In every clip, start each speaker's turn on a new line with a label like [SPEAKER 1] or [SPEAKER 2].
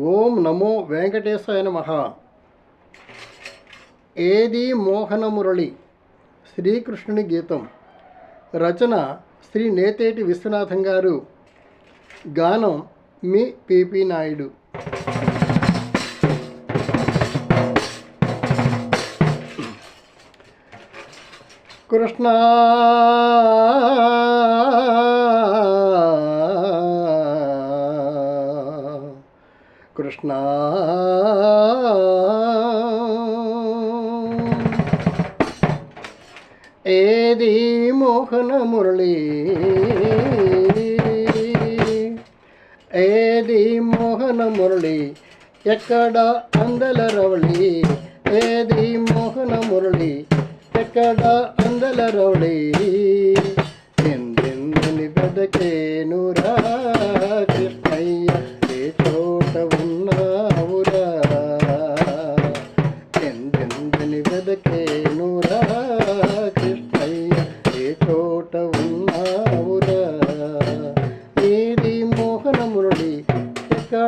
[SPEAKER 1] ఓం నమో వెంకటేశాయ నమ. ఏది మోహన మురళి శ్రీకృష్ణుని గీతం. రచన శ్రీ నేతేటి విశ్వనాథం గారు. గానం మీ పిపి నాయుడు. కృష్ణ కృష్ణ ఏది మోహన మురళి ఏది మోహన మురళి ఎక్కడ అందల రవళి ఏది మోహన మురళి ఎక్కడ అందల రవళి ఎందెందని వెదకేనురా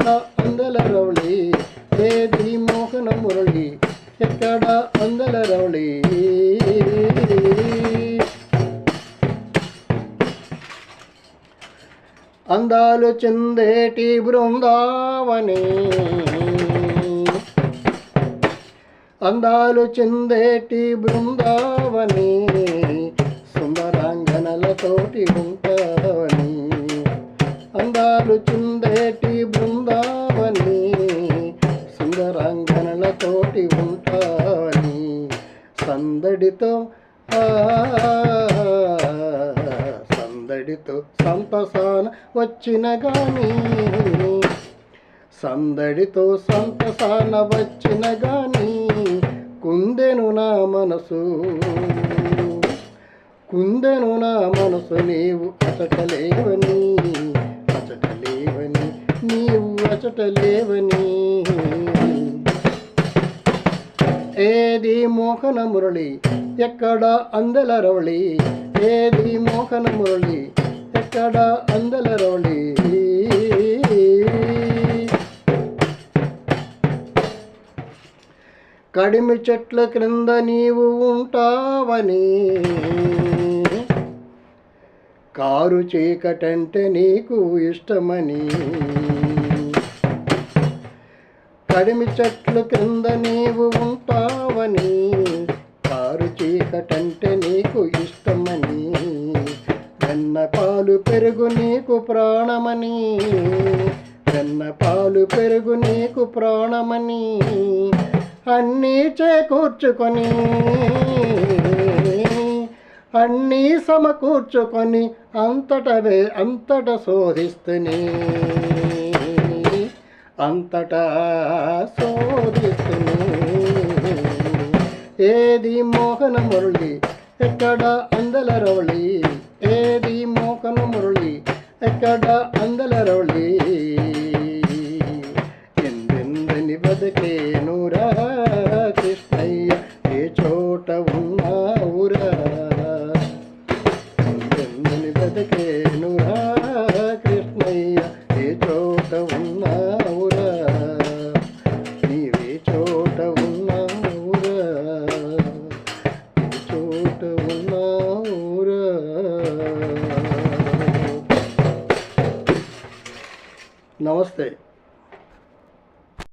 [SPEAKER 1] ఎక్కడ అందల రౌళి? ఏది మోహన మురళి? ఎక్కడ అందల రౌళి? అందాలు చెందేటి బృందావని? అందాలు చెందేటి బృందావని? సందడితో సంతసాన వచ్చిన గానీ సందడితో సంతసాన వచ్చిన గానీ కుందెను నా మనసు. కుందెను నా మనసు నీవు అచటలేవని. అచటలేవని నీవు అచటలేవని. ఏది మోహన మురళి ఎక్కడ అందల రవళి. ఏది మోహన మురళి ఎక్కడ అందల కడిమి చెట్ల క్రింద నీవు ఉంటావని కారు చీకటంటే నీకు ఇష్టమని కడిమి చెట్ల క్రింద నీవు ఉంటావని కారు చీకటంటే నీకు ఇష్టమని. పెరుగు నీకు ప్రాణమని. వెన్న పాలు పెరుగు నీకు ప్రాణమని. అన్నీ చేకూర్చుకొని అన్నీ సమకూర్చుకొని అంతటవే అంతట శోధిస్తుని. అంతటా శోధిస్తుని. ఏది మోహన మురళి ఎక్కడ అందల రవళి ఎక్కడ అందల రవళి ఎందెందని బతికేనురా కృష్ణయ్య ఏ చోట ఉన్నావురా ఎందెందని బతికేనురా కృష్ణయ్య నమస్తే